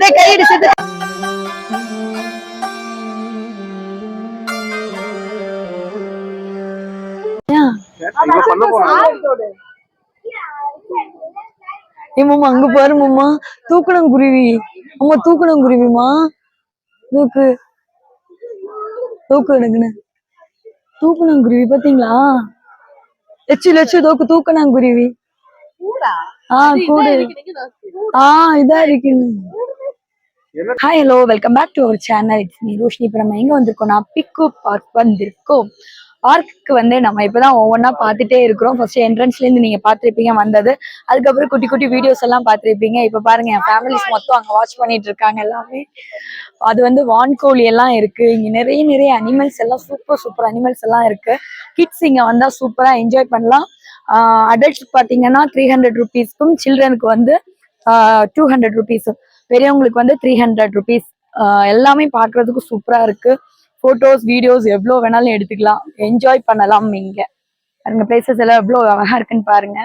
டேய் கையடி அங்க பாரு மாமா. தூக்கணங்குருவி அம்மா தூக்கணங்குருவிமா தூக்கு. தூக்கு எனக்குன்னு தூக்கணங்குருவி பாத்தீங்களா? லட்சு லட்சு தூக்கு தூக்கணங்குருவி குருவி. கூடு. ஆ இதா இருக்கு hi hello welcome back to our channel it's me Roshini இப்போ நம்ம எங்க வந்திருக்கோம்னா பிக்கு பார்க் வந்திருக்கோம். பார்க்குக்கு வந்து நம்ம இப்பதான் ஒவ்வொன்றா பார்த்துட்டே இருக்கிறோம். ஃபர்ஸ்ட் என்ட்ரன்ஸ்ல இருந்து நீங்க பார்த்திருப்பீங்க வந்தது. அதுக்கப்புறம் குட்டி குட்டி வீடியோஸ் எல்லாம் பார்த்திருப்பீங்க. இப்போ பாருங்க என் ஃபேமிலிஸ் மொத்தம் அங்க வாட்ச் பண்ணிட்டு இருக்காங்க எல்லாமே. அது வந்து வான்கோழி எல்லாம் இருக்கு. இங்க நிறைய நிறைய அனிமல்ஸ் எல்லாம் சூப்பர் சூப்பர் அனிமல்ஸ் எல்லாம் இருக்கு. கிட்ஸ் இங்க வந்தா சூப்பரா என்ஜாய் பண்ணலாம். அடல்ட்ஸ் பார்த்தீங்கன்னா த்ரீ ஹண்ட்ரட் ருபீஸ்க்கும் சில்ட்ரனுக்கு வந்து டூ ஹண்ட்ரட் ருபீஸும் பெரியவங்களுக்கு வந்து த்ரீ ஹண்ட்ரட் ருபீஸ் எல்லாமே பார்க்கறதுக்கும் சூப்பராக இருக்கு. ஃபோட்டோஸ் வீடியோஸ் எவ்வளோ வேணாலும் எடுத்துக்கலாம். என்ஜாய் பண்ணலாம் இங்கே. பாருங்க பிளேசஸ் எல்லாம் எவ்வளோ அழகாக இருக்குன்னு பாருங்க.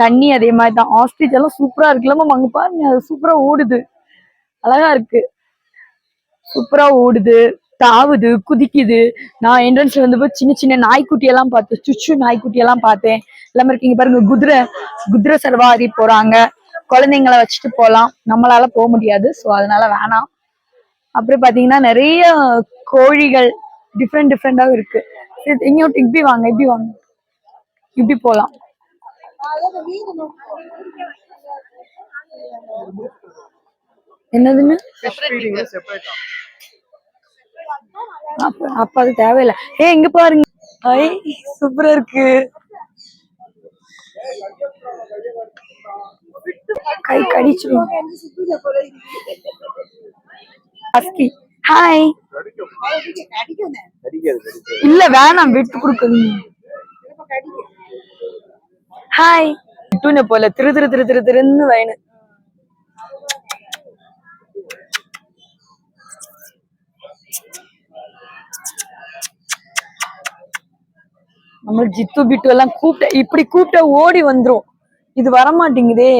தண்ணி அதே மாதிரி தான். ஆஸ்ட்ரிச் எல்லாம் சூப்பராக இருக்குல்ல அங்கே பாருங்க அது சூப்பராக ஓடுது. அழகா இருக்கு. சூப்பராக ஓடுது. தாவுது குதிக்குது. நான் என்ட்ரன்ஸ்ல வந்தப்போ சின்ன சின்ன நாய்க்குட்டி எல்லாம் பார்த்தேன். சுச்சு நாய்க்குட்டி எல்லாம் பார்த்தேன். எல்லாமே இருக்கீங்க பாருங்க குதிரை குதிரை சர்வாரி போறாங்க. குழந்தைங்களை வச்சுட்டு போகலாம் நம்மளால போக முடியாது. ஸோ அதனால வேணாம். அப்புறம் பாத்தீங்கன்னா நிறைய கோழிகள் டிஃப்ரெண்ட் டிஃப்ரெண்டாக இருக்கு. சரி, இங்கோட்டு இப்படி வாங்க இப்படி வாங்க. இப்படி போலாம். என்னதுன்னு அப்ப அப்ப அது தேவையில்ல. ஏ இங்க பாருங்க. ஐ சூப்பரா இருக்கு. கை கடிச்சிடும் ஹஸ்கி. ஹாய். இல்ல வேணாம் விட்டு கொடுக்குறீங்க ஹாய். விட்டுன போல திரு திரு திரு திரு திருன்னு வயனு. நம்மளுக்கு ஜித்து பிட்டு எல்லாம் கூப்பிட்ட இப்படி கூப்பிட்ட ஓடி வந்துரும். இது வர மாட்டேங்குதே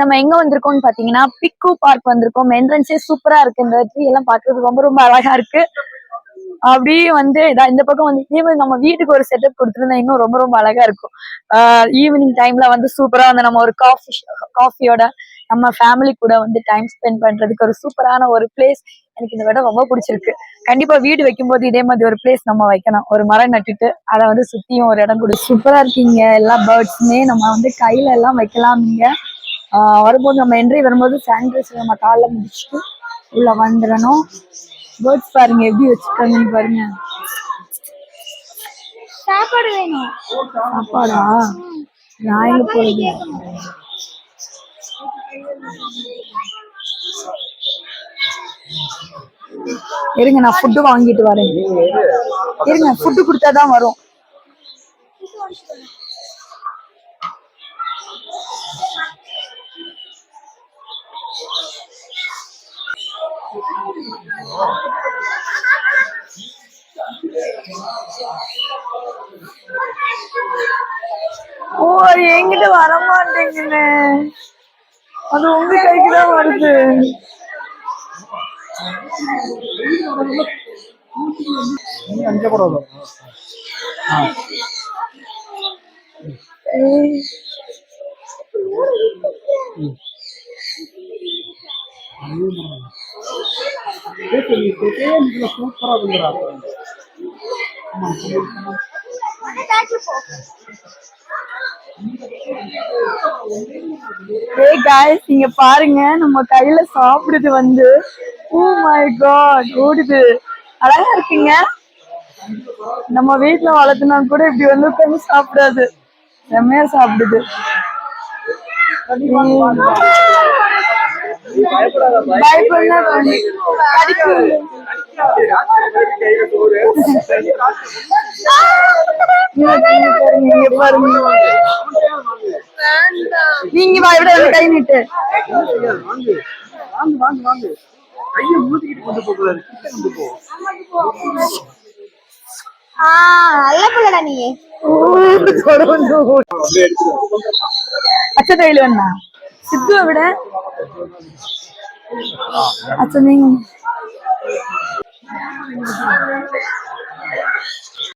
நம்ம எங்க வந்திருக்கோம்னு பாத்தீங்கன்னா பிக்கு பார்க் வந்திருக்கோம். என்ட்ரன்ஸே சூப்பரா இருக்கு. இந்த ட்ரீ எல்லாம் பாக்குறதுக்கு ரொம்ப ரொம்ப அழகா இருக்கு. அப்படியே வந்து இந்த பக்கம் வந்து இதே மாதிரி நம்ம வீட்டுக்கு ஒரு செட்டப் கொடுத்துருந்தா இன்னும் ரொம்ப ரொம்ப அழகா இருக்கும். ஈவினிங் டைம்ல வந்து சூப்பரா வந்து நம்ம ஒரு காஃபி காஃபியோட நம்ம ஃபேமிலி கூட வந்து டைம் ஸ்பெண்ட் பண்றதுக்கு ஒரு சூப்பரான ஒரு பிளேஸ் எனக்கு இந்த இடம் ரொம்ப பிடிச்சிருக்கு. கண்டிப்பா வீடு வைக்கும்போது இதே மாதிரி ஒரு பிளேஸ் நம்ம வைக்கணும். ஒரு மரம் நட்டுட்டு அதை வந்து சுத்தியும் ஒரு இடம் கொடு சூப்பரா இருக்கீங்க. எல்லா பேர்ட்ஸுமே நம்ம வந்து கையில எல்லாம் வைக்கலாம் ஆஹ் வரும்போது நம்ம என்ட்ரி வரும்போது சானிடைசர் நம்ம காலைல முடிச்சுட்டு உள்ள வந்துடணும். பேர்ட்ஸ் பாருங்க எப்படி வச்சிருக்காங்கன்னு பாருங்க. சாப்பாடு வேணும். சாப்பாடா? நான் எங்க போறது? இருங்க நான் ஃபுட்டு வாங்கிட்டு வரேன். இருங்க ஃபுட்டு கொடுத்தாதான் வரும். ஓ என்கிட்ட வர மாட்டேங்குது அது உங்க கைக்கு தான் வருது அங்கே கூட வரும் ஏய். சூப்பரா ஏய் guys நீங்க பாருங்க நம்ம கையில சாப்பிடுது வந்து. ஓ மை காட் ஓடுது. அழகா இருக்குங்க? நம்ம வீட்ல வளர்த்துனா கூட இப்படி வந்து உட்காந்து சாப்பிடாது. செம்மையா சாப்பிடுது. இங்க இங்க பாருங்க. நீங்க வா இவ்வளவு வந்து கை நீட்டு. வாங்க வாங்க வாங்க கையை ஊத்திக்கிட்டு கொண்டு போகக்கூடாது கிட்ட கொண்டு போ நீங்க